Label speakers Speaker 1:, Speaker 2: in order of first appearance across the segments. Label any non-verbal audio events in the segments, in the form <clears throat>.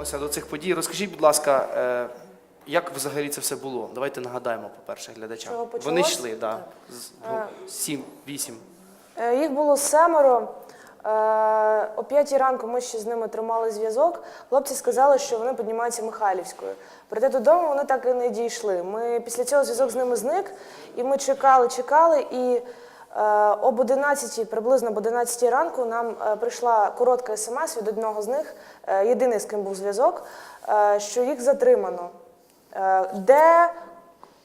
Speaker 1: повернемося до цих подій. Розкажіть, будь ласка, е, як взагалі це все було? Давайте нагадаємо, по-перше, глядачам.
Speaker 2: Чого?
Speaker 1: Вони йшли, да,
Speaker 2: Так.
Speaker 1: з- ну, сім, вісім.
Speaker 2: Е, Їх було семеро. Е, О п'ятій ранку ми ще з ними тримали зв'язок. Хлопці сказали, що вони піднімаються Михайлівською. Проте додому вони так і не дійшли. Ми після цього зв'язок з ними зник, і ми чекали, чекали. І е, об 11, приблизно об 11 ранку, нам е, прийшла коротка смс від одного з них, е, єдиний з ким був зв'язок, е, що їх затримано. Е, Де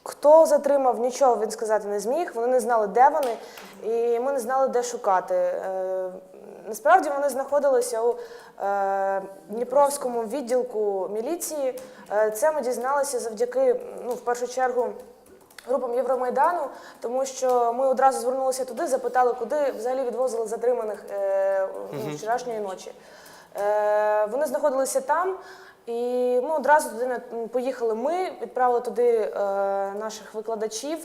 Speaker 2: Хто затримав, нічого він сказати не зміг. Вони не знали, де вони, і ми не знали, де шукати. Е, насправді вони знаходилися у е, Дніпровському відділку міліції. Е, це ми дізналися завдяки, ну, в першу чергу, групам Євромайдану, тому що ми одразу звернулися туди, запитали, куди взагалі відвозили затриманих е, ну, вчорашньої ночі. Е, вони знаходилися там, і ми одразу туди поїхали. Ми відправили туди е, наших викладачів,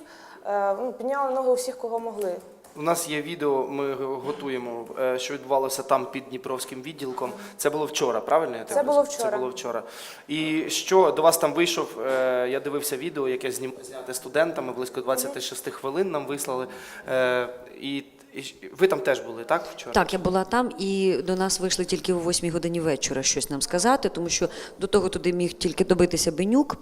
Speaker 2: е, ну, підняли ноги усіх, кого могли.
Speaker 1: У нас є відео, ми готуємо, е, що відбувалося там під Дніпровським відділком. Це було вчора, правильно? я
Speaker 2: Це було вчора.
Speaker 1: Це було вчора. І що до вас там вийшов? е, Я дивився відео, яке знім зняте студентами, близько 26 хвилин нам вислали. Е, І, і ви там теж були, так? Вчора?
Speaker 3: Так, я була там, і до нас вийшли тільки о 8 годині вечора щось нам сказати, тому що до того туди міг тільки добитися Бенюк.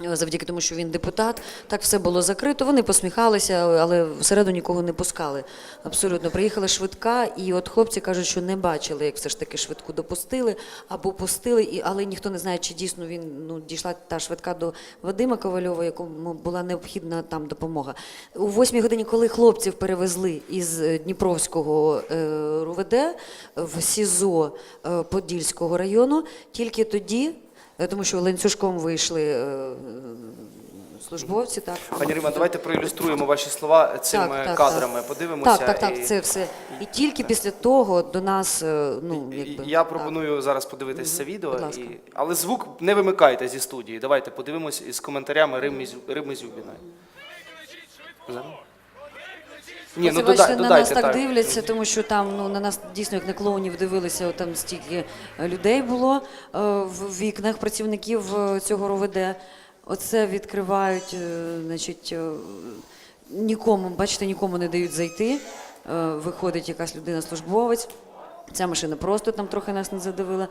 Speaker 3: Завдяки тому, що він депутат, так все було закрито. Вони посміхалися, але всередину нікого не пускали. Абсолютно приїхала швидка, і от хлопці кажуть, що не бачили, як все ж таки швидку допустили або пустили, і але ніхто не знає, чи дійсно він ну дійшла та швидка до Вадима Ковальова, якому була необхідна там допомога. У восьмій годині, коли хлопців перевезли із е, Дніпровського е, РУВД в СІЗО е, Подільського району, тільки тоді, тому що ланцюжком вийшли е, службовці, так
Speaker 1: Пані Рима, давайте проілюструємо ваші слова цими
Speaker 3: Так, так,
Speaker 1: кадрами.
Speaker 3: так.
Speaker 1: Подивимося.
Speaker 3: Так, так, так,
Speaker 1: і-
Speaker 3: це все. І тільки після того до нас, е, ну якби
Speaker 1: Я
Speaker 3: так.
Speaker 1: пропоную зараз подивитися це відео,
Speaker 3: Будь ласка.
Speaker 1: і... але звук не вимикайте зі студії. Давайте подивимось із коментарями Рими, Рими Зюбіної. Ні, ну
Speaker 3: бачите,
Speaker 1: додай,
Speaker 3: на
Speaker 1: додайте
Speaker 3: нас так,
Speaker 1: так.
Speaker 3: дивляться, тому що там ну на нас дійсно як на клоунів дивилися. от Там стільки е, людей було е, в вікнах працівників е, цього РОВД. Оце відкривають, е, значить, е, нікому, бачите, нікому не дають зайти. Е, Виходить якась людина-службовець. Ця машина просто там трохи нас не задавила.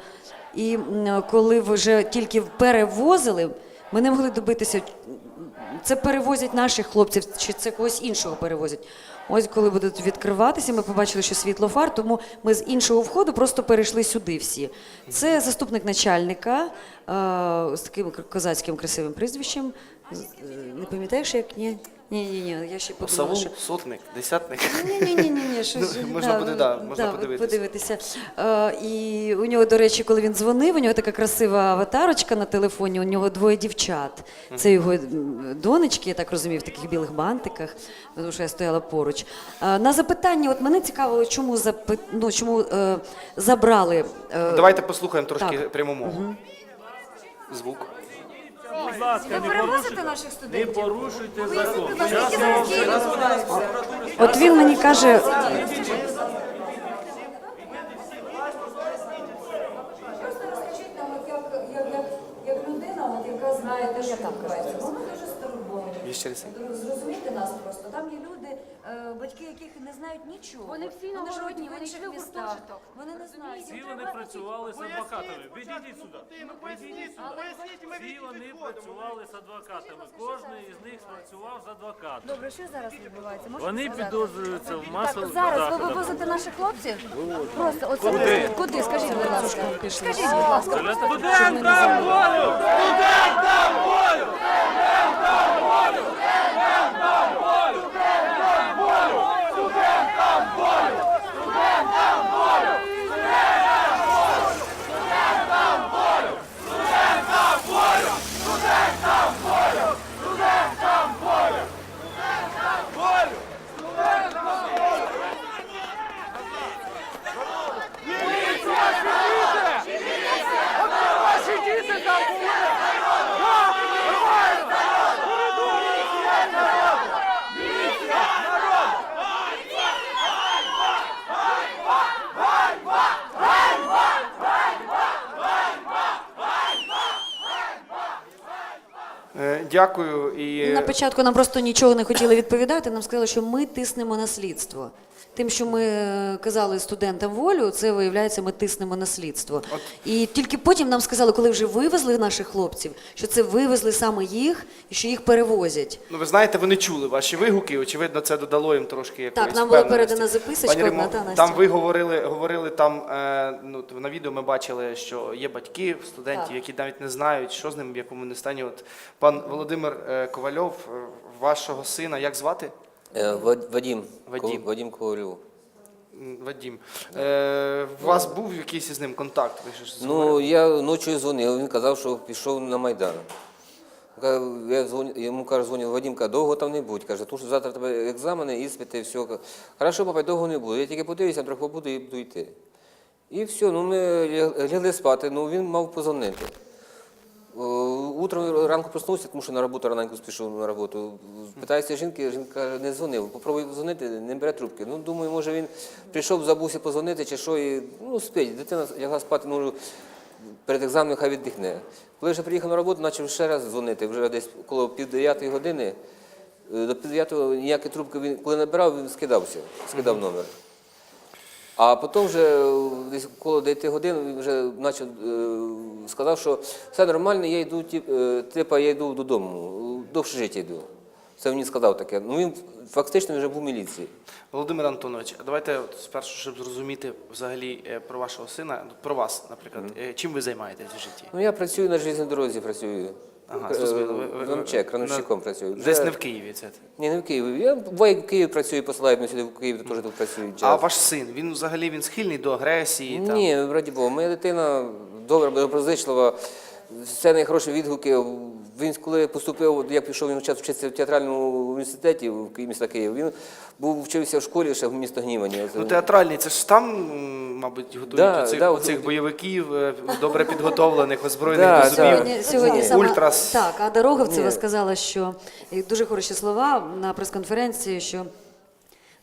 Speaker 3: І м, коли вже тільки перевозили, ми не могли добитися, це перевозять наших хлопців, чи це когось іншого перевозять. Ось коли будуть відкриватися, ми побачили, що світло фар, тому ми з іншого входу просто перейшли сюди всі. Це заступник начальника е, з таким козацьким красивим прізвищем. Е, Не пам'ятаєш, як ні? Ні, ні, ні. Я ще подумала,
Speaker 1: Савул,
Speaker 3: що
Speaker 1: сотник, десятник.
Speaker 3: ні, ні, ні, ні, ні, щось
Speaker 1: Ну, можна буде, да, можна подивитися.
Speaker 3: подивитися. Е, і у нього, до речі, коли він дзвонив, у нього така красива аватарочка на телефоні. У нього двоє дівчат. Це його донечки, я так розумію, в таких білих бантиках, тому що я стояла поруч. Е, на запитання, от мене цікавило, чому запит... ну, чому е, забрали. е,
Speaker 1: Давайте послухаємо трошки пряму мову. Звук.
Speaker 4: Будь ласка, не порушуйте,
Speaker 5: наших
Speaker 4: не
Speaker 5: студентів?
Speaker 4: порушуйте закон.
Speaker 3: От він мені каже,
Speaker 5: Просто розкажіть нам, от як, як, як, як людина, от, яка знає те, що відбувається. Ми дуже
Speaker 1: раз.
Speaker 5: Зрозуміти нас просто. Там є люди, е, батьки яких не знають нічого.
Speaker 6: Вони всі
Speaker 5: живуть
Speaker 6: нагородні,
Speaker 5: в
Speaker 6: вони
Speaker 5: інших
Speaker 6: йшли в
Speaker 5: містах.
Speaker 6: гуртожиток.
Speaker 5: Вони не знають.
Speaker 4: Всі вони працювали з адвокатами. Відійдіть сюди. Відійдіть сюди. Всі вони працювали з адвокатами. Кожен із них працював з адвокатом.
Speaker 6: Добре, що зараз відбувається? Можете
Speaker 4: Вони
Speaker 6: сказати?
Speaker 4: підозрюються в масових
Speaker 6: Зараз ви
Speaker 4: заходах.
Speaker 6: вивозите наших хлопців? Просто оце
Speaker 4: Куди?
Speaker 6: куди? Скажіть, будь ласка. Скажіть, будь ласка.
Speaker 4: Студентам волю! Студентам волю!
Speaker 1: Дякую і
Speaker 3: На початку нам просто нічого не хотіли відповідати. Нам сказали, що ми тиснемо на слідство. Тим, що ми е, казали студентам волю, це виявляється, ми тиснемо на слідство. І тільки потім нам сказали, коли вже вивезли наших хлопців, що це вивезли саме їх і що їх перевозять.
Speaker 1: Ну, ви знаєте, вони чули ваші вигуки. Очевидно, це додало їм трошки якоїсь
Speaker 3: Так, нам була передана записочка
Speaker 1: Пані Римо,
Speaker 3: одна, та?
Speaker 1: Там ви говорили, говорили там е, ну на відео. Ми бачили, що є батьки студентів,
Speaker 3: Так.
Speaker 1: які навіть не знають, що з ним в якому не стані. От пан Володимир е, Ковальов, е, вашого сина, як звати?
Speaker 7: Е, Вад- Вадим.
Speaker 1: Вадим.
Speaker 7: Ко- Вадим
Speaker 1: Вадім. Е, у вас був якийсь із ним контакт? Ви ж
Speaker 7: Ну, я ночі дзвонив, він казав, що пішов на Майдан. Я дзвоню- йому кажу, дзвонив Вадим, каже, довго там не будь. Каже, тому що завтра тебе екзамени, іспити, все. Хорошо, папа, довго не буду. Я тільки подивлюся, трохи побуду і буду йти. І все, ну ми лягли спати, ну він мав позвонити. О, Утром ранку проснувся, тому що на роботу раненько спішов на роботу. Питаюся жінки, жінка каже, не дзвонив. Попробуй дзвонити, не бере трубки. Ну, думаю, може він прийшов, забувся позвонити чи що, і ну, спить. Дитина лягла спати, ну, перед екзаменом хай віддихне. Коли вже приїхав на роботу, почав ще раз дзвонити. Вже десь коло пів дев'ятої години. Е, До пів дев'ятого ніякі трубки він, коли набирав, він скидався, скидав номер. А потім вже е, десь коло 9 годин він вже почав, е, сказав, що все нормально, я йду, е, типа, я йду додому, до общежиття йду. Це він мені сказав таке. Ну він фактично вже був в міліції.
Speaker 1: Володимир Антонович, давайте от спершу, щоб зрозуміти взагалі е, про вашого сина, про вас, наприклад, Е, чим ви займаєтесь в житті?
Speaker 7: Ну я працюю на железній дорозі, працюю.
Speaker 1: Ага,
Speaker 7: Е,
Speaker 1: зрозуміло. Ви- ви-
Speaker 7: крановщиком працюю.
Speaker 1: Десь не в Києві це.
Speaker 7: Ні, не в Києві. Я буває в Києві працюю, посилають мене сюди в Київ, теж тут працюю.
Speaker 1: А ваш син, він взагалі він схильний до агресії? Там?
Speaker 7: Ні, раді Бога, моя дитина добра, доброзичлива, все найхороші відгуки. Він коли поступив, я пішов він час вчитися в театральному університеті в міста Київ. Він був вчився в школі ще в місто Гнівані.
Speaker 1: Ну, театральний, це ж там, мабуть, готують
Speaker 7: Да,
Speaker 1: оцих,
Speaker 7: да,
Speaker 1: оцих бойовиків, е, добре підготовлених, озброєних
Speaker 7: Да,
Speaker 1: до зубів.
Speaker 3: Сьогодні, сьогодні сама,
Speaker 1: Ультрас.
Speaker 3: так, а Дороговцева сказала, що і дуже хороші слова на прес-конференції, що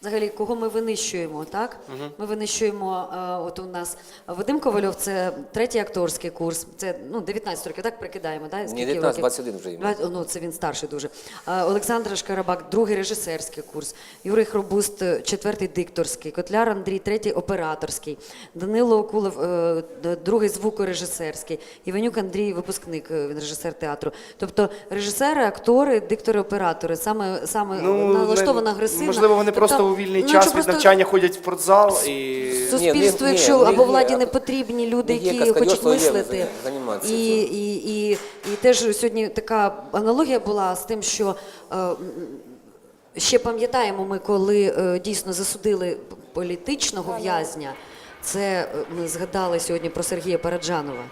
Speaker 3: взагалі кого ми винищуємо, так? Ми винищуємо, е, от у нас Вадим Ковальов, це третій акторський курс, це ну 19 років, так прикидаємо, так?
Speaker 7: Ні, 19,
Speaker 3: років?
Speaker 7: 21 вже йому.
Speaker 3: Два- Ну, це він старший дуже. Е, Олександр Шкарабак, другий режисерський курс. Юрій Хробуст, е, четвертий дикторський. Котляр Андрій, третій операторський. Данило Окулов, е, д- другий звукорежисерський. Іванюк Андрій, випускник, е, він режисер театру. Тобто режисери, актори, диктори, оператори. Саме, саме налаштовано
Speaker 1: не-
Speaker 3: агресивно.
Speaker 1: Ну, Можливо, вони
Speaker 3: Тобто,
Speaker 1: просто у вільний
Speaker 3: ну,
Speaker 1: час від
Speaker 3: просто
Speaker 1: навчання ходять в спортзал і.
Speaker 3: Суспільству,
Speaker 7: ні,
Speaker 3: якщо
Speaker 7: ні,
Speaker 3: або владі
Speaker 7: ні,
Speaker 3: не потрібні люди,
Speaker 7: ні, є
Speaker 3: які хочуть
Speaker 7: є
Speaker 3: мислити.
Speaker 7: займатися
Speaker 3: І, і, і, і теж сьогодні така аналогія була з тим, що е, м, ще пам'ятаємо ми, коли е, дійсно засудили політичного в'язня. Це е, ми згадали сьогодні про Сергія Параджанова.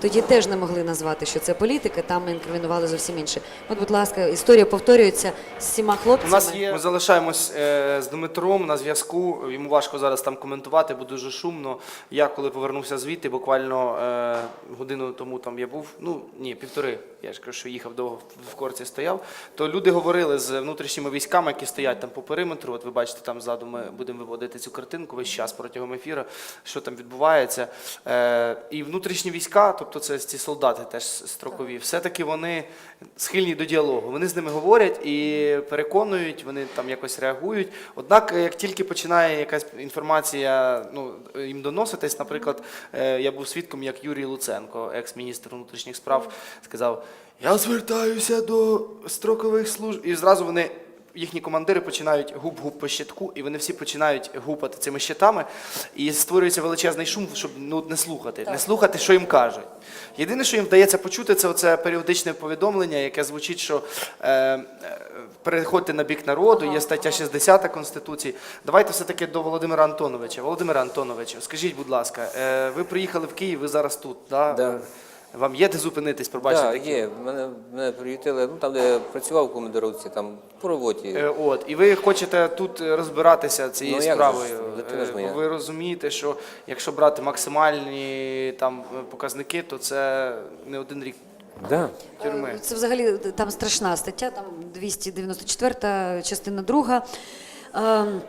Speaker 3: Тоді теж не могли назвати, що це політика, там інкримінували зовсім інше. От, будь ласка, історія повторюється з всіма
Speaker 1: У
Speaker 3: хлопцями.
Speaker 1: нас є. Ми залишаємось е, з Дмитром на зв'язку. Йому важко зараз там коментувати, бо дуже шумно. Я коли повернувся звідти, буквально е, годину тому там я був. Ну ні, півтори. Я ж кажу, що їхав довго в корці стояв. То люди говорили з внутрішніми військами, які стоять там по периметру. От ви бачите, там ззаду ми будемо виводити цю картинку весь час протягом ефіру, що там відбувається. Е, і внутрішні війська, тобто це ці солдати теж строкові, все-таки вони схильні до діалогу. Вони з ними говорять і переконують, вони там якось реагують. Однак, як тільки починає якась інформація ну, їм доноситись, наприклад, е, я був свідком, як Юрій Луценко, екс-міністр внутрішніх справ, сказав: Я звертаюся до строкових служб. І зразу вони. Їхні командири починають гуп-гуп по щитку, і вони всі починають гупати цими щитами, і створюється величезний шум, щоб ну, не слухати, не слухати, що їм кажуть. Єдине, що їм вдається почути, це оце періодичне повідомлення, яке звучить, що е, е, переходьте на бік народу, є стаття 60 Конституції. Давайте все-таки до Володимира Антоновича. Володимира Антоновичу, скажіть, будь ласка, е, ви приїхали в Київ, ви зараз тут, да?
Speaker 7: Да.
Speaker 1: Вам є де зупинитись, пробачте?
Speaker 7: Так, є. Мене, мене приютили, ну там, де я працював в командировці, там по роботі.
Speaker 1: Е, От, і ви хочете тут розбиратися цією
Speaker 7: Ну,
Speaker 1: справою.
Speaker 7: дитина
Speaker 1: Е. Ви розумієте, що якщо брати максимальні там показники, то це не один рік
Speaker 7: Да.
Speaker 1: тюрми.
Speaker 3: Е, це взагалі е, там страшна стаття, там 294 частина друга. Ем,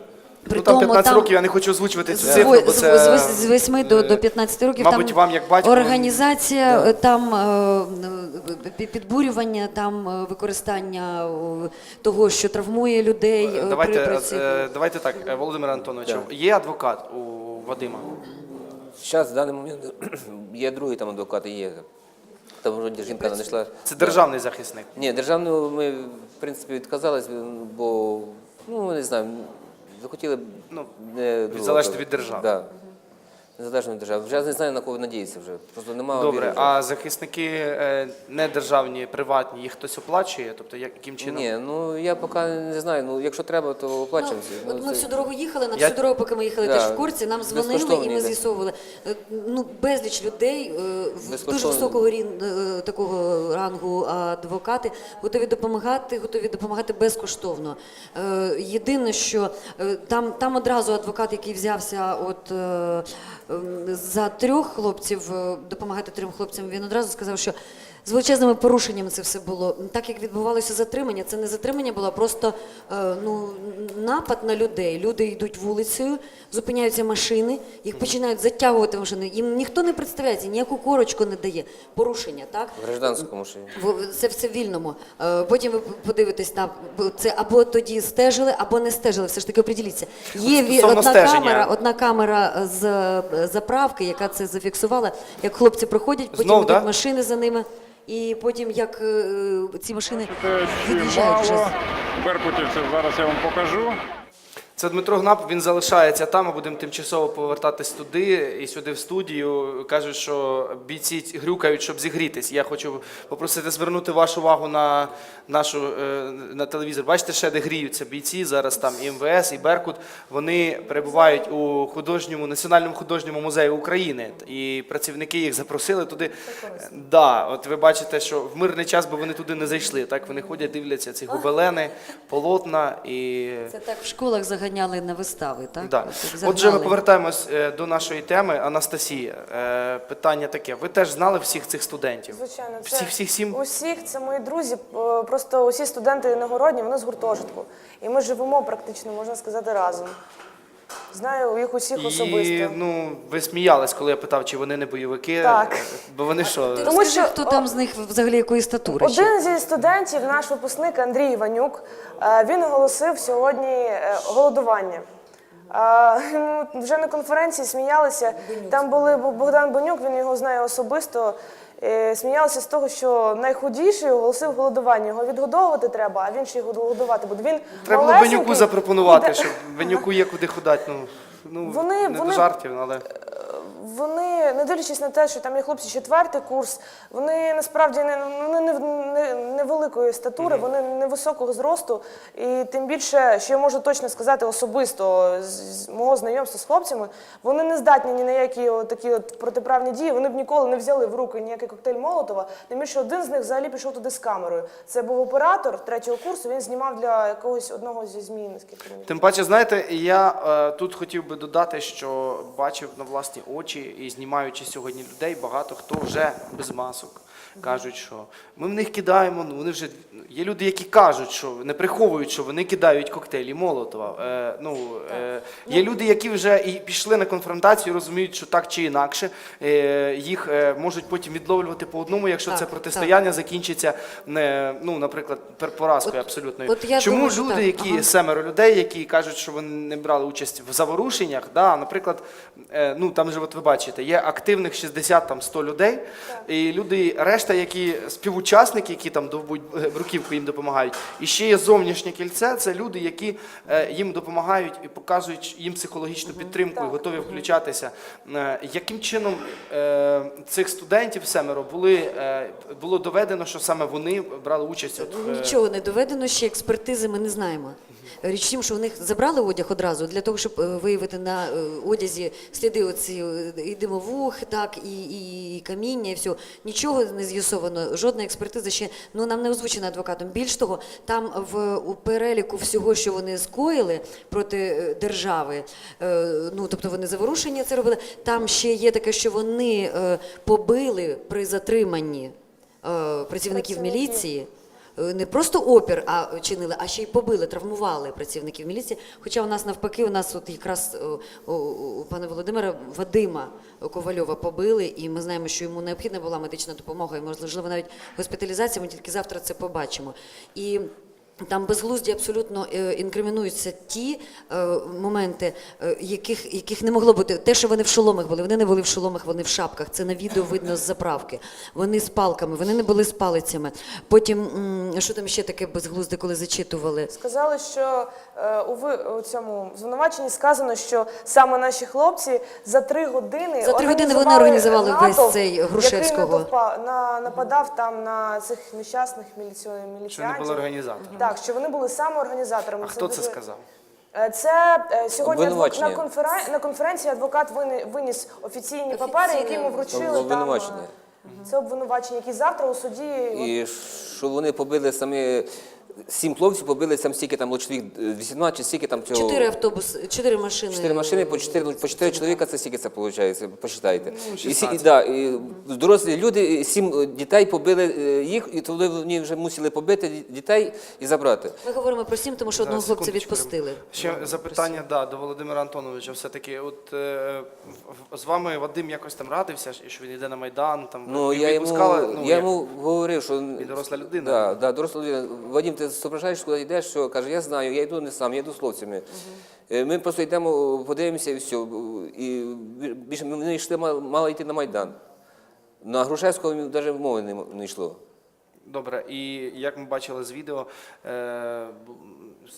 Speaker 3: при
Speaker 1: ну, там 15 там років я не хочу озвучувати цю цифру, бо це...
Speaker 3: З, з, з 8 до, е, до 15 років
Speaker 1: мабуть,
Speaker 3: там
Speaker 1: вам, як батько,
Speaker 3: організація,
Speaker 1: да.
Speaker 3: Е, там е, підбурювання, там використання того, що травмує людей.
Speaker 1: Давайте,
Speaker 3: при, при
Speaker 1: цій... давайте так, Володимир Антонович, да. є адвокат у Вадима?
Speaker 7: Зараз, в даний момент, <clears throat> є другий там адвокат, і є. Там вже жінка знайшла.
Speaker 1: Це державний захисник?
Speaker 7: Ні, державний ми, в принципі, відказались, бо, ну, не знаю, захотіли
Speaker 1: Ну,
Speaker 7: не
Speaker 1: залежати від держави.
Speaker 7: Да. Незалежно від держави. Вже я не знаю, на кого надіятися вже. Просто немає
Speaker 1: Добре,
Speaker 7: віри
Speaker 1: а захисники е, не державні, приватні, їх хтось оплачує? Тобто яким чином?
Speaker 7: Ні, ну я поки не знаю. Ну, якщо треба, то оплачуємося.
Speaker 3: Ну,
Speaker 7: Ну,
Speaker 3: от ми
Speaker 7: це-
Speaker 3: всю дорогу їхали, на
Speaker 1: Я-
Speaker 3: всю дорогу, поки ми їхали
Speaker 7: Да,
Speaker 3: теж в курці, нам дзвонили і ми з'ясовували. Е, Ну, безліч людей, е, в дуже високого рін, е, такого рангу адвокати, готові допомагати, готові допомагати безкоштовно. Е, Єдине, що е, там, там одразу адвокат, який взявся от, е, за трьох хлопців, е, допомагати трьом хлопцям, він одразу сказав, що з величезними порушеннями це все було. Так як відбувалося затримання, це не затримання було, а просто е, ну, напад на людей. Люди йдуть вулицею, зупиняються машини, їх починають затягувати машини. Їм ніхто не представляється, ніяку корочку не дає. Порушення, так?
Speaker 7: В гражданському ще.
Speaker 3: Це все в вільному. Е, Потім ви подивитесь на це або тоді стежили, або не стежили. Все ж таки оприділіться. Є
Speaker 1: Стосовно
Speaker 3: одна
Speaker 1: стеження.
Speaker 3: камера, одна камера з е, заправки, яка це зафіксувала. Як хлопці проходять, потім
Speaker 1: Знов,
Speaker 3: йдуть
Speaker 1: да?
Speaker 3: машини за ними, і потім як е, ці машини від'їжджають вже.
Speaker 8: беркутівців, зараз я вам покажу.
Speaker 1: Це Дмитро Гнап, він залишається там, ми будемо тимчасово повертатись туди і сюди в студію. Кажуть, що бійці грюкають, щоб зігрітись. Я хочу попросити звернути вашу увагу на нашу е, на телевізор. Бачите, ще де гріються бійці. Зараз там і МВС, і Беркут. Вони перебувають у художньому національному художньому музеї України. І працівники їх запросили туди. Да, от ви бачите, що в мирний час би вони туди не зайшли. Так вони ходять, дивляться ці гобелени, полотна і.
Speaker 3: Це так в школах заганяли на вистави, так?
Speaker 1: Да.
Speaker 3: От
Speaker 1: Отже, ми повертаємось е, до нашої теми. Анастасія, е, питання таке. Ви теж знали всіх цих студентів?
Speaker 2: Звичайно, це
Speaker 1: Всіх, всіх сім?
Speaker 2: Усіх, це мої друзі. Е, Просто усі студенти нагородні, вони з гуртожитку. І ми живемо практично, можна сказати, разом. Знаю їх усіх особисто.
Speaker 1: Ну, ви сміялись, коли я питав, чи вони не бойовики.
Speaker 2: Так.
Speaker 1: Бо вони що?
Speaker 3: Ти
Speaker 2: Тому
Speaker 3: розкажи,
Speaker 2: що,
Speaker 3: хто
Speaker 2: о,
Speaker 3: там з них взагалі якої статури? ще?
Speaker 2: Один зі студентів, наш випускник Андрій Іванюк, е, він оголосив сьогодні е, голодування. Е, ну, Вже на конференції сміялися. Там були Бо- Богдан Бонюк, він його знає особисто. Е, Сміялися з того, що найхудіший оголосив голодування. Його відгодовувати треба, а він ще й голодувати буде. Він
Speaker 1: Треба було
Speaker 2: малесенький,
Speaker 1: Венюку запропонувати, щоб Венюку є куди ходати. Ну, ну
Speaker 2: Вони-
Speaker 1: не
Speaker 2: вони-
Speaker 1: до жартів, але.
Speaker 2: Вони, не дивлячись на те, що там є хлопці четвертий курс, вони насправді не, вони не, не, невеликої статури, вони невисокого зросту. І тим більше, що я можу точно сказати особисто з, з мого знайомства з хлопцями, вони не здатні ні на які от такі от протиправні дії. Вони б ніколи не взяли в руки ніякий коктейль Молотова. Тим більше один з них взагалі пішов туди з камерою. Це був оператор третього курсу. Він знімав для якогось одного зі змін, наскільки мені
Speaker 1: Тим паче, знаєте, я е, тут хотів би додати, що бачив на власні очі і знімаючи сьогодні людей, багато хто вже без масок. Кажуть, що ми в них кидаємо. Ну вони вже є люди, які кажуть, що не приховують, що вони кидають коктейлі Молотова. Е, ну е, є люди, які вже і пішли на конфронтацію, розуміють, що так чи інакше е, їх е, можуть потім відловлювати по одному, якщо
Speaker 3: Так,
Speaker 1: це
Speaker 3: так.
Speaker 1: протистояння закінчиться не ну, наприклад, поразкою абсолютною.
Speaker 3: от я
Speaker 1: Чому
Speaker 3: думаю,
Speaker 1: люди,
Speaker 3: так.
Speaker 1: які
Speaker 3: Ага.
Speaker 1: семеро людей, які кажуть, що вони не брали участь в заворушеннях. Да, наприклад, е, ну там же, от ви бачите, є активних 60 там 100 людей, і люди, решта, які співучасники, які там довбуть е, бруківку їм допомагають. І ще є зовнішнє кільце. Це люди, які е, їм допомагають і показують їм психологічну підтримку і готові включатися. Е, яким чином е, цих студентів семеро були було доведено, що саме вони брали участь? От, е,
Speaker 3: Нічого не доведено, ще експертизи ми не знаємо. Річ в тім, що у них забрали одяг одразу для того, щоб виявити на одязі сліди оці і димовух, так, і, і, каміння, і все. Нічого не з'ясовано, жодна експертиза ще ну, нам не озвучена адвокатом. Більш того, там в у переліку всього, що вони скоїли проти е, держави, е, ну тобто вони заворушення це робили. Там ще є таке, що вони е, побили при затриманні е, Працівників. міліції. Е, не просто опір а чинили, а ще й побили, травмували працівників міліції. Хоча у нас навпаки, у нас от якраз е, у, пана Володимира Вадима Ковальова побили, і ми знаємо, що йому необхідна була медична допомога, і можливо навіть госпіталізація. Ми тільки завтра це побачимо. І там безглузді абсолютно е, інкримінуються ті е, моменти, е, яких, яких не могло бути. Те, що вони в шоломах були, вони не були в шоломах, вони в шапках. Це на відео видно з заправки. Вони з палками, вони не були з палицями. Потім, що там ще таке безглузде, коли зачитували?
Speaker 2: Сказали, що у, ви, у цьому звинуваченні сказано, що саме наші хлопці за три години
Speaker 3: За три години вони організували весь цей Грушевського.
Speaker 2: який натовпа- на, нападав там на цих нещасних міліці... міліціянтів.
Speaker 1: Що не були організаторами.
Speaker 2: Так, що вони були саме організаторами.
Speaker 1: А хто це
Speaker 2: дуже-
Speaker 1: сказав?
Speaker 2: Е, Це е, сьогодні адвок-
Speaker 7: Обвинувачення.
Speaker 2: на, конферен... на конференції адвокат вини- виніс офіційні папери, які йому вручили там.
Speaker 7: Обвинувачення.
Speaker 2: Це обвинувачення, які завтра у суді.
Speaker 7: І що вони побили самі сім хлопців, побили там стільки там чоловік е, 18 чи стільки там цього.
Speaker 3: Чотири автобуси, чотири машини.
Speaker 7: Чотири машини по чотири, по чотири чоловіка, це скільки це виходить, посчитайте.
Speaker 1: Ну,
Speaker 7: і, і, да, і дорослі люди, сім е, дітей побили е, їх, і тоді вони вже мусили побити дітей і забрати.
Speaker 3: Ми говоримо про сім, тому що одного
Speaker 1: Зараз,
Speaker 3: хлопця відпустили.
Speaker 1: Ще запитання да, до Володимира Антоновича. Все-таки, от е, з вами Вадим якось там радився, що він йде на Майдан, там
Speaker 7: Ну, я йому.
Speaker 1: Ну,
Speaker 7: я
Speaker 1: як?
Speaker 7: йому говорив, що...
Speaker 1: Він доросла людина.
Speaker 7: Да, да, доросла людина. Вадим, ти зображаєш, куди йдеш, що каже, я знаю, я йду не сам, я йду з хлопцями. Угу. Ми просто йдемо, подивимося і все. І більше ми йшли, мали йти на Майдан. На Грушевського навіть мови не, йшло.
Speaker 1: Добре, і як ми бачили з відео, е,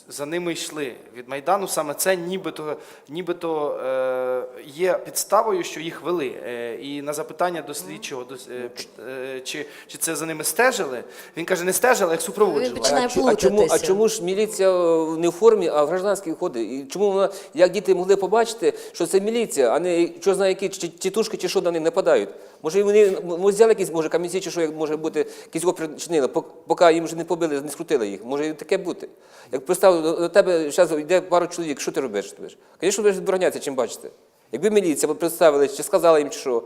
Speaker 1: за ними йшли від Майдану. Саме це нібито, нібито е, є підставою, що їх вели. Е, і на запитання до слідчого, до, е, е, чи, чи це за ними стежили, він каже, не стежили, як супроводжували.
Speaker 3: Починає
Speaker 7: а, чу- а, чому, а
Speaker 3: плутатися.
Speaker 7: чому ж міліція е, не в формі, а в гражданській ходить? І чому вона, як діти могли побачити, що це міліція, а не що знає, які чи- тітушки чи що на них нападають? Може, вони може, взяли якісь, може, камінці чи що, як може бути, якісь опір чинили, пок- поки їм вже не побили, не скрутили їх. Може і таке бути. Як до до тебе зараз йде пару чоловік, що ти робиш? Звісно, будеш відборонятися, чим бачите. Якби міліція представили, чи сказала їм, чи що.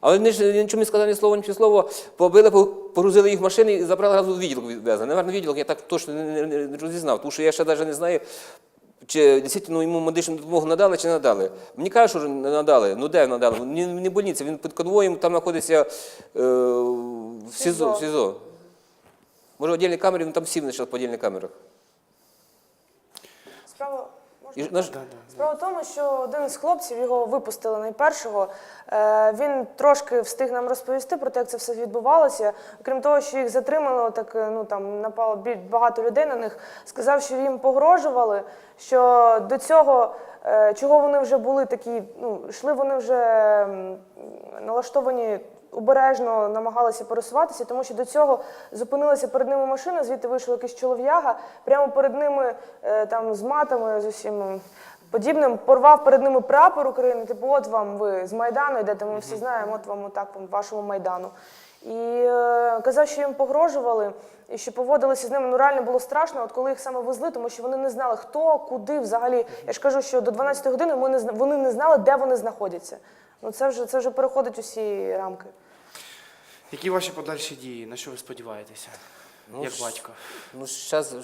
Speaker 7: Але вони ж нічого не сказали ні слова, ні слова, побили, погрузили їх в машини і забрали разу в відділок відвезли. Наверно, відділок я так точно не, розізнав, тому що я ще навіть не знаю, чи дійсно йому медичну допомогу надали чи не надали. Мені кажуть, що не надали. Ну де надали? Не, не больниця, він під конвоєм там знаходиться е, в СІЗО. В СІЗО. Може, отдільні камери, він там сів зараз по отдільних камерах.
Speaker 2: Справа можна?
Speaker 7: І, наш,
Speaker 2: Справа в тому, що один з хлопців його випустили найпершого. Е, Він трошки встиг нам розповісти про те, як це все відбувалося. Крім того, що їх затримало, так е, ну там напало багато людей на них. Сказав, що їм погрожували, що до цього, е, чого вони вже були такі, ну йшли вони вже налаштовані. Обережно намагалися пересуватися, тому що до цього зупинилася перед ними машина, звідти вийшов якийсь чолов'яга, прямо перед ними е, там з матами, з усім подібним, порвав перед ними прапор України, типу, от вам ви з Майдану йдете, ми всі знаємо, от вам отак вам вашому Майдану. І е, казав, що їм погрожували, і що поводилися з ними. Ну реально було страшно, от коли їх саме везли, тому що вони не знали, хто, куди взагалі. Я ж кажу, що до 12 години ми не вони не знали, де вони знаходяться. Ну це вже це вже переходить усі рамки.
Speaker 1: Які ваші подальші дії? На що ви сподіваєтеся? Як батько?
Speaker 7: Ну, зараз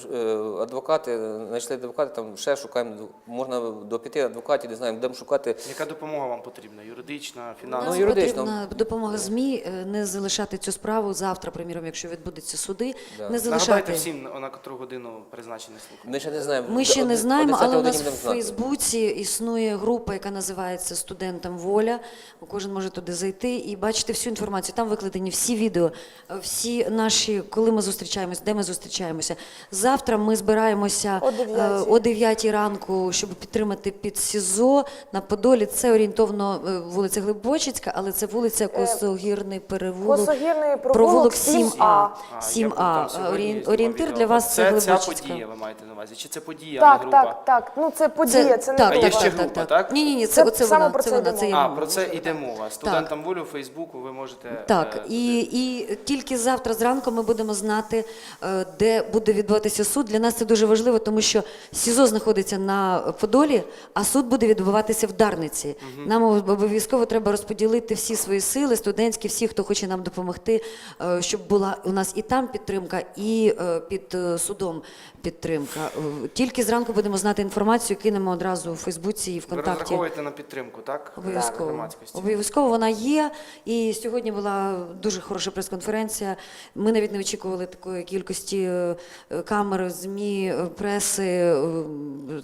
Speaker 7: адвокати, знайшли адвокати, там ще шукаємо, можна до п'яти адвокатів, не знаємо, будемо шукати.
Speaker 1: Яка допомога вам потрібна? Юридична, фінансова?
Speaker 7: Ну, юридично.
Speaker 3: потрібна допомога ЗМІ е, не залишати цю справу завтра, приміром, якщо відбудуться суди,
Speaker 7: Да.
Speaker 3: не
Speaker 1: Нагадайте
Speaker 3: залишати.
Speaker 1: всім, на котру годину призначений слухання.
Speaker 7: Ми ще не знаємо.
Speaker 3: Ми ще не знаємо, але у нас в. Фейсбуці існує група, яка називається Студентам Воля. Кожен може туди зайти і бачити всю інформацію. Там викладені всі відео, е, всі наші, коли ми зустрічаємося, де ми зустрічаємося. Завтра ми збираємося
Speaker 2: О 9.
Speaker 3: е, о 9 ранку, щоб підтримати під СІЗО на Подолі. Це орієнтовно е, вулиця Глибочицька, але це вулиця Косогірний перевулок.
Speaker 2: Косогірний провулок 7А.
Speaker 3: 7А.
Speaker 1: А, я
Speaker 3: 7А.
Speaker 1: був там сьогодні,
Speaker 3: Орієн-
Speaker 1: знімав
Speaker 3: Орієнтир для вас це
Speaker 1: це ця подія, ви маєте на увазі? Чи це подія, а не
Speaker 2: Так,
Speaker 1: група?
Speaker 2: так, так. Ну це подія, це, не
Speaker 3: так,
Speaker 1: А є
Speaker 2: група.
Speaker 1: ще
Speaker 3: так,
Speaker 1: група,
Speaker 3: так,
Speaker 1: так?
Speaker 3: Ні, ні, ні, це,
Speaker 2: Це
Speaker 3: оце вона, це
Speaker 2: це
Speaker 3: вона, це є
Speaker 1: А, про це йде мова. Студентам волі у Фейсбуку ви можете...
Speaker 3: Так,
Speaker 1: е,
Speaker 3: і, і тільки завтра зранку ми будемо знати, е, де буде відбуватися суд. Для нас це дуже важливо, тому що СІЗО знаходиться на Подолі, а суд буде відбуватися в Дарниці. Нам обов'язково треба розподілити всі свої сили, студентські, всі, хто хоче нам допомогти, е, щоб була у нас і там підтримка, і е, під судом підтримка. Тільки зранку будемо знати інформацію, кинемо одразу у Фейсбуці і
Speaker 1: Ви
Speaker 3: ВКонтакті.
Speaker 1: розраховуєте на підтримку, так?
Speaker 3: Обов'язково. Обов'язково вона є. І сьогодні була дуже хороша прес-конференція. Ми навіть не очікували такої кількості е, камер, ЗМІ, е, преси. Е,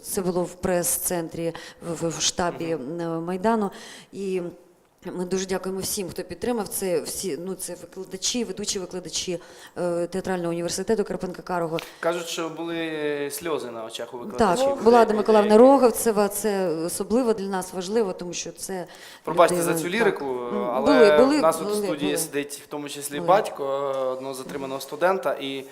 Speaker 3: Це було в прес-центрі в, штабі Майдану. І ми дуже дякуємо всім, хто підтримав це. Всі ну це викладачі, ведучі викладачі е, театрального університету Карпенка Карого.
Speaker 1: Кажуть, що були сльози на очах у викладачів.
Speaker 3: Так, Влада Миколаївна Роговцева, це особливо для нас важливо, тому що це
Speaker 1: Пробачте
Speaker 3: людина-
Speaker 1: за цю лірику,
Speaker 3: Ну,
Speaker 1: але
Speaker 3: були, були,
Speaker 1: в нас
Speaker 3: були,
Speaker 1: студії
Speaker 3: були.
Speaker 1: сидить в тому числі
Speaker 3: Були.
Speaker 1: батько е, одного затриманого студента, і е,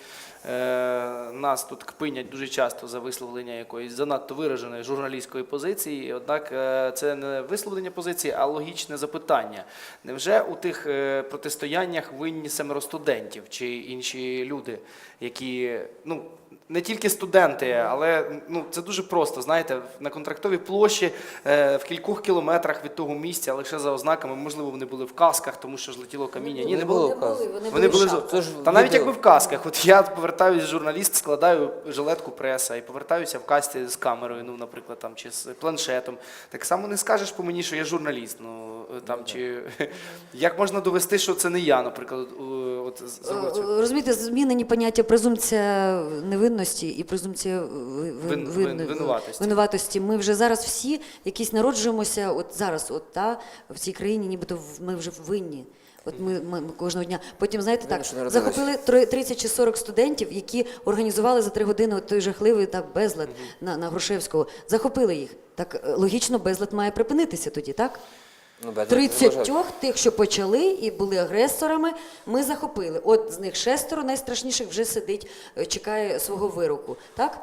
Speaker 1: нас тут кпинять дуже часто за висловлення якоїсь занадто вираженої журналістської позиції. Однак е, це не висловлення позиції, а логічне запитання. Невже у тих е, протистояннях винні семеро студентів чи інші люди, які ну. Не тільки студенти, але ну це дуже просто. Знаєте, на контрактовій площі е, в кількох кілометрах від того місця, лише за ознаками, можливо, вони були в касках, тому що ж летіло каміння. Ні, не було.
Speaker 7: в казі.
Speaker 1: Вони були
Speaker 3: в
Speaker 7: ж
Speaker 1: та навіть якби в касках. От я повертаюсь журналіст, складаю жилетку преса і повертаюся в касті з камерою, ну, наприклад, там чи з планшетом. Так само не скажеш по мені, що я журналіст. Ну там чи <laughs> як можна довести, що це не я, наприклад, у- от зробив цю-
Speaker 3: Е, Розумієте, змінені поняття презумпція невинності і презумпція ви-
Speaker 1: Вин-
Speaker 3: вин-
Speaker 1: вин- винуватості.
Speaker 3: винуватості. Ми вже зараз всі якісь народжуємося, от зараз, от та в цій країні, нібито ми вже винні. От ми, ми, кожного дня. Потім, знаєте,
Speaker 7: Винні,
Speaker 3: так
Speaker 7: що
Speaker 3: захопили тро- 30 чи 40 студентів, які організували за три години от той жахливий так безлад на, на Грушевського. Захопили їх. Так е, логічно, безлад має припинитися тоді, так?
Speaker 7: Ну, без-
Speaker 3: 30 тих, що почали і були агресорами, ми захопили. От з них шестеро найстрашніших вже сидить, е, чекає свого вироку. Так?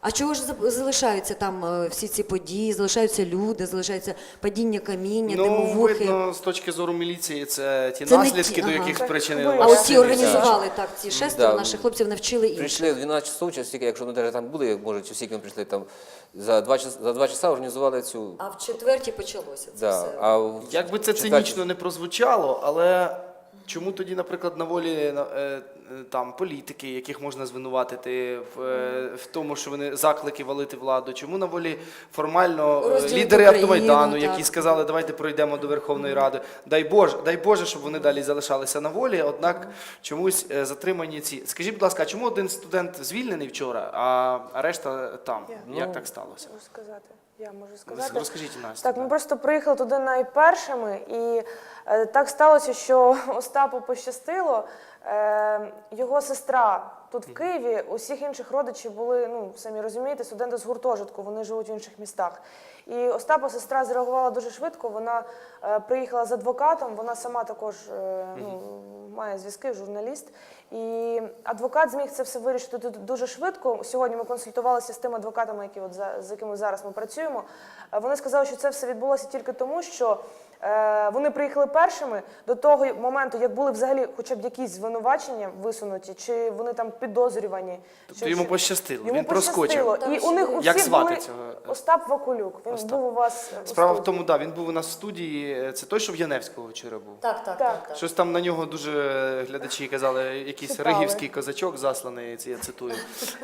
Speaker 3: А чого ж за- залишаються там е, всі ці події, залишаються люди, залишається падіння каміння,
Speaker 1: Ну,
Speaker 3: димовухи.
Speaker 1: видно, з точки зору міліції, це ті
Speaker 3: Це не
Speaker 1: наслідки,
Speaker 3: ті,
Speaker 1: до
Speaker 3: ага.
Speaker 1: яких спричинили
Speaker 3: А от організували так, ці шестеро
Speaker 7: Да.
Speaker 3: наших хлопців навчили інших.
Speaker 7: Прийшли в 12 часов, чи стільки, якщо вони навіть там були, може, чи всі ми прийшли там, за два, час- за два часа організували цю.
Speaker 3: А в четвертій почалося це
Speaker 7: Да,
Speaker 3: все.
Speaker 7: а в
Speaker 1: Як би це
Speaker 7: четвертій-
Speaker 1: цинічно не прозвучало, але чому тоді, наприклад, на волі на- е, там політики, яких можна звинуватити в, е, в тому, що вони заклики валити владу? Чому на волі формально е,
Speaker 3: Розділити
Speaker 1: лідери
Speaker 3: Україну,
Speaker 1: автомайдану,
Speaker 3: так.
Speaker 1: які сказали, давайте пройдемо до Верховної Ради? Дай Боже, дай Боже, щоб вони далі залишалися на волі. Однак чомусь е, затримані ці. Скажіть, будь ласка, а чому один студент звільнений вчора, а решта там? Як так сталося?
Speaker 2: Можу сказати. Я можу сказати.
Speaker 1: Розкажіть Настя.
Speaker 2: Так, ми просто приїхали туди найпершими, і е, так сталося, що <laughs> Остапу пощастило. Е, його сестра тут в Києві, усіх інших родичів були, ну самі розумієте, студенти з гуртожитку, вони живуть в інших містах. І Остапа сестра зреагувала дуже швидко. Вона е, приїхала з адвокатом, вона сама також е, ну, має зв'язки, журналіст. І адвокат зміг це все вирішити ду- дуже швидко. Сьогодні ми консультувалися з тими адвокатами, які от за, з якими зараз ми працюємо. Е, Вони сказали, що це все відбулося тільки тому, що вони приїхали першими до того моменту, як були взагалі хоча б якісь звинувачення висунуті, чи вони там підозрювані.
Speaker 1: Тобто
Speaker 2: що-
Speaker 1: йому пощастило,
Speaker 2: Йому
Speaker 1: він проскочив.
Speaker 2: І у них у
Speaker 1: Як
Speaker 2: всіх
Speaker 1: звати
Speaker 2: були
Speaker 1: цього?
Speaker 2: Остап Вакулюк. Він
Speaker 1: Остап.
Speaker 2: був у вас е, у
Speaker 1: Справа в тому, да, він був у нас в студії. Це той, що в Яневського вчора був.
Speaker 3: Так, так,
Speaker 2: Так.
Speaker 3: так.
Speaker 1: Щось там на нього дуже глядачі казали, якийсь
Speaker 2: Шептали.
Speaker 1: ригівський козачок засланий, це я цитую.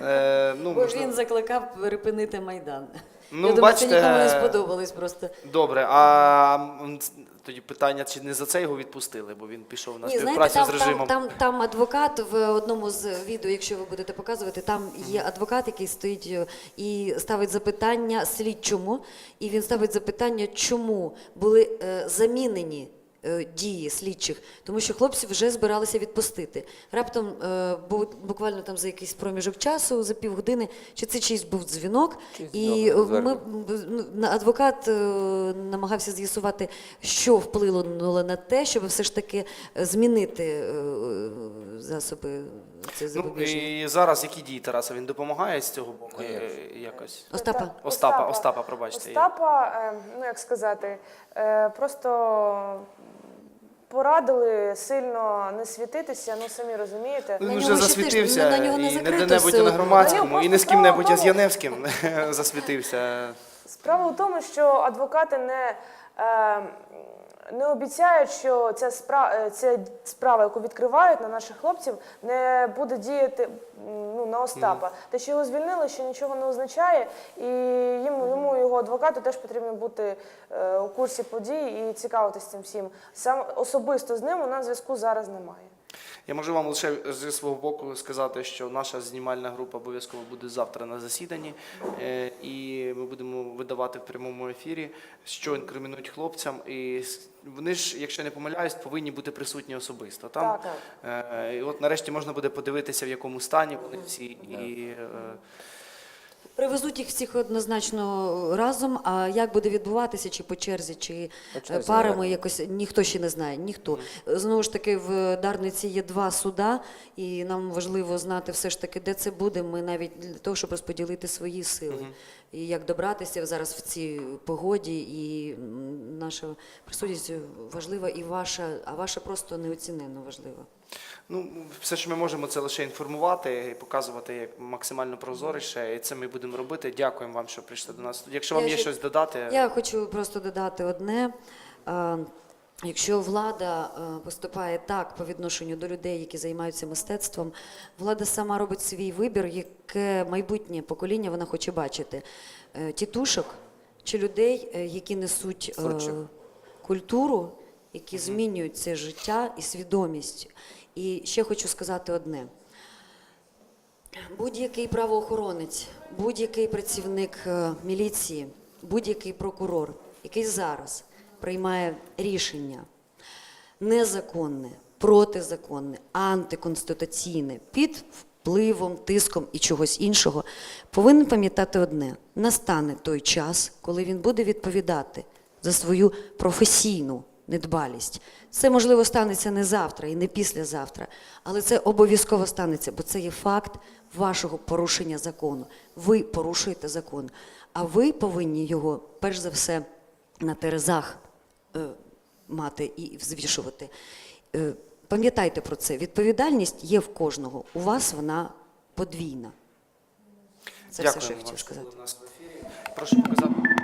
Speaker 1: Е, ну,
Speaker 3: Бо
Speaker 1: можливо.
Speaker 3: він закликав припинити Майдан.
Speaker 1: Ну,
Speaker 3: Я думаю,
Speaker 1: бачите,
Speaker 3: це нікому не сподобалось просто.
Speaker 1: Добре, а м, тоді питання, чи не за це його відпустили, бо він пішов на
Speaker 3: Ні,
Speaker 1: співпрацю
Speaker 3: там,
Speaker 1: з
Speaker 3: там,
Speaker 1: режимом.
Speaker 3: там, там адвокат в одному з відео, якщо ви будете показувати, там є адвокат, який стоїть е, і ставить запитання слідчому, і він ставить запитання, чому були е, замінені. Е, Дії слідчих, тому що хлопці вже збиралися відпустити. Раптом е, бу- буквально там за якийсь проміжок часу, за півгодини, чи це чийсь був дзвінок, і ми ну, адвокат е, намагався з'ясувати, що вплинуло на те, щоб все ж таки змінити засоби це
Speaker 1: Ну, і зараз які дії Тараса? Він допомагає з цього боку е, якось?
Speaker 3: Остапа.
Speaker 1: Остапа, Остапа, пробачте.
Speaker 2: Остапа, ну як сказати, просто порадили сильно не світитися, ну самі розумієте.
Speaker 1: Він вже засвітився
Speaker 3: на нього не
Speaker 1: і не де-небудь на громадському, і не з ким-небудь, а з Яневським <laughs> засвітився.
Speaker 2: Справа в тому, що адвокати не, е, не обіцяють, що ця справа, ця справа, яку відкривають на наших хлопців, не буде діяти ну, на Остапа. Те, що його звільнили, ще нічого не означає, і йому, йому його адвокату теж потрібно бути е, у курсі подій і цікавитися цим всім. Сам особисто з ним у нас зв'язку зараз немає.
Speaker 1: Я можу вам лише зі свого боку сказати, що наша знімальна група обов'язково буде завтра на засіданні, е, і ми будемо видавати в прямому ефірі, що інкримінують хлопцям. І вони ж, якщо не помиляюсь, повинні бути присутні особисто. Там
Speaker 2: Так.
Speaker 1: так. і от нарешті можна буде подивитися, в якому стані вони всі і. Е,
Speaker 3: Привезуть їх всіх однозначно разом. А як буде відбуватися, чи по черзі, чи
Speaker 7: По
Speaker 3: е,
Speaker 7: черзі,
Speaker 3: парами, якось ніхто ще не знає. Ніхто знову ж таки в Дарниці є два суда, і нам важливо знати все ж таки, де це буде. Ми навіть для того, щоб розподілити свої сили. І як добратися зараз в цій погоді, і наша присутність важлива, і ваша, а ваша просто неоціненно важлива.
Speaker 1: Ну, все, що ми можемо, це лише інформувати і показувати як максимально прозорише. І це ми будемо робити. Дякуємо вам, що прийшли до нас. Якщо вам
Speaker 3: Я
Speaker 1: є
Speaker 3: ще-
Speaker 1: щось додати,
Speaker 3: Я хочу просто додати одне. Е, Якщо влада е, поступає так по відношенню до людей, які займаються мистецтвом, влада сама робить свій вибір, яке майбутнє покоління вона хоче бачити. Е, Тітушок чи людей, е, які несуть е,
Speaker 7: Творчих.
Speaker 3: культуру, які змінюють це життя і свідомість. І ще хочу сказати одне. Будь-який правоохоронець, будь-який працівник е, міліції, будь-який прокурор, який зараз приймає рішення незаконне, протизаконне, антиконституційне під впливом, тиском і чогось іншого, повинен пам'ятати одне: настане той час, коли він буде відповідати за свою професійну недбалість. Це можливо станеться не завтра і не післязавтра, але це обов'язково станеться, бо це є факт вашого порушення закону. Ви порушуєте закон, а ви повинні його перш за все на терезах е, мати і взвішувати. Е, Пам'ятайте про це. Відповідальність є в кожного. У вас вона подвійна. Це все, що я хотів сказати.
Speaker 1: Прошу показати.